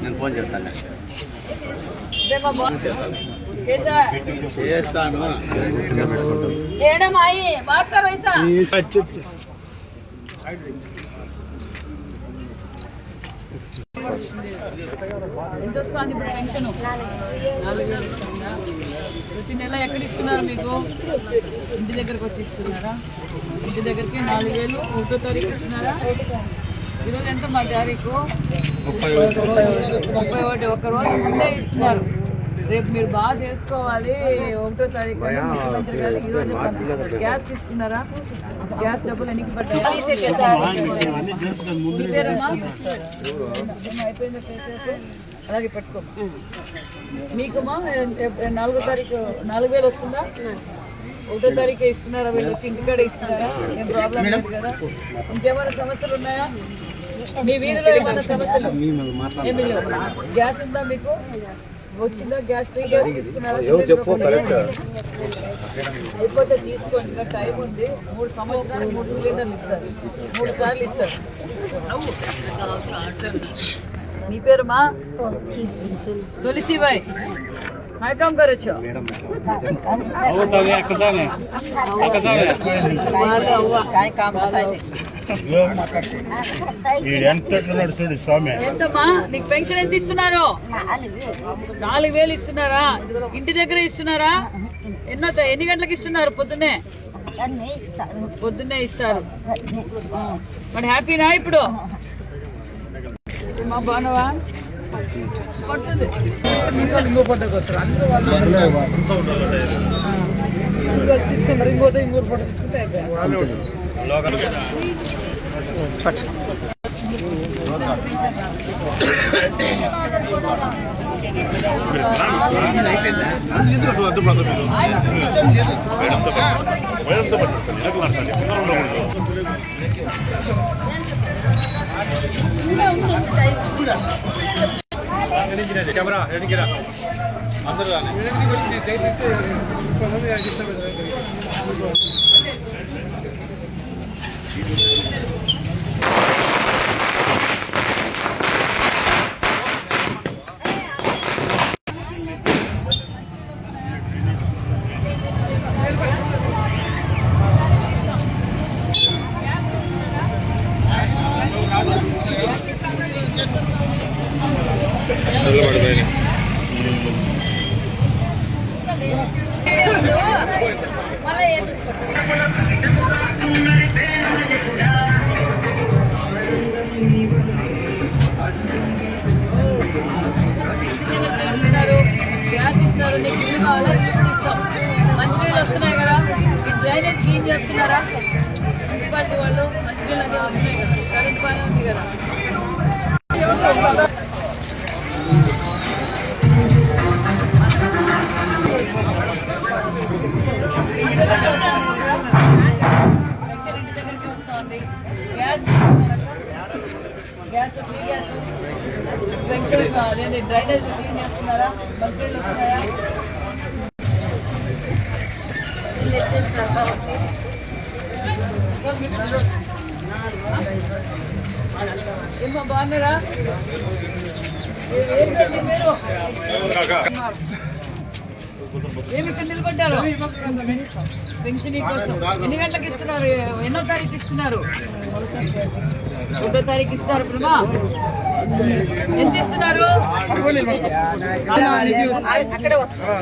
నేను ఫోన్ చేస్తాను చేస్తాను ఎంత వస్తుంది ఇప్పుడు పెన్షన్? నాలుగు వేలు ఇస్తుందా ప్రతి నెల ఎక్కడ ఇస్తున్నారు మీకు? ఇంటి దగ్గరకు వచ్చి ఇస్తున్నారా? ఇంటి దగ్గరికి నాలుగు వేలు ఒకటో తారీఖు ఇస్తున్నారా? ఈరోజు ఎంత మా తారీఖు? ముప్పై ఒకటి. ఒక రోజు ముందే ఇస్తున్నారు. రేపు మీరు బాగా చేసుకోవాలి. ఒకటో తారీఖు ముఖ్యమంత్రి గారు ఈ రోజు పంపిస్తున్నారు. గ్యాస్ తీసుకున్నారా? గ్యాస్ డబ్బులు ఎన్నికి? అలాగే పెట్టుకో. ఏ- నాలుగో తారీఖు నాలుగు వేలు వస్తుందా? ఒకటో తారీఖు ఇస్తున్నారా వీళ్ళు వచ్చి? ఇంటికాడ ఇస్తున్నారా? ఏం ప్రాబ్లం లేదు కదా. ఇంకేమైనా సమస్యలు ఉన్నాయా? మీ వీధిలో ఏమైనా సమస్యలు? ఏమీ లేవు. గ్యాస్ ఉందా మీకు? వచ్చిందా? గ్యాస్ ఫ్రీ గ్యాస్ అయిపోతే తీసుకోండి ఇంకా టైం ఉంది. మూడు సంవత్సరాలు మూడు సిలిండర్లు ఇస్తారు. మూడు సార్లు ఇస్తారు. మీ పేరు మా తులసిబాయ్. మైకం కొరొచ్చు అవ్వ. కాయ కామ ఎంత చూడు స్వామి. ఎంతమ్మా? నీకు పెన్షన్ ఎంత ఇస్తున్నారు? నాలుగు వేలు ఇస్తున్నారా? ఇంటి దగ్గర ఇస్తున్నారా? ఎన్నో ఎన్ని గంటలకు ఇస్తున్నారు పొద్దున్నే? పొద్దున్నే ఇస్తారు. మరి హ్యాపీనా ఇప్పుడు? మా బానవా తీసుకుంటారు ఇంకోతే ఇంకోటి ఫోటో తీసుకుంటే కెమెరా ఎడిగిరా అందరూ రాని. ఇస్తున్నారు గ్యాస్ ఇస్తారు నీకు ఇల్లు కావాలా ఇల్లు ఇస్తాం మంచినీళ్ళు వస్తున్నాయి కదా. డ్రైనేజ్ క్లీన్ చేస్తున్నారా? గ్యాస్ ఫ్రీ గ్యాస్ పెన్షన్ అదేంటి డ్రైనేజ్ క్లీన్ చేస్తున్నారా? మంచినీళ్ళు వస్తున్నాయా? ఏమ్మా బాగున్నారా? ఏ- ఏం ఏమి ఇక్కడ నిలబడ్డారు? పెన్షన్ కోసం. ఎన్ని గంటలకు ఇస్తున్నారు? ఎన్నో తారీఖు ఇస్తున్నారు? ఒకటో తారీఖు ఇస్తున్నారు బ్రహ్మా ఎంత ఇస్తున్నారు? అక్కడే వస్తారు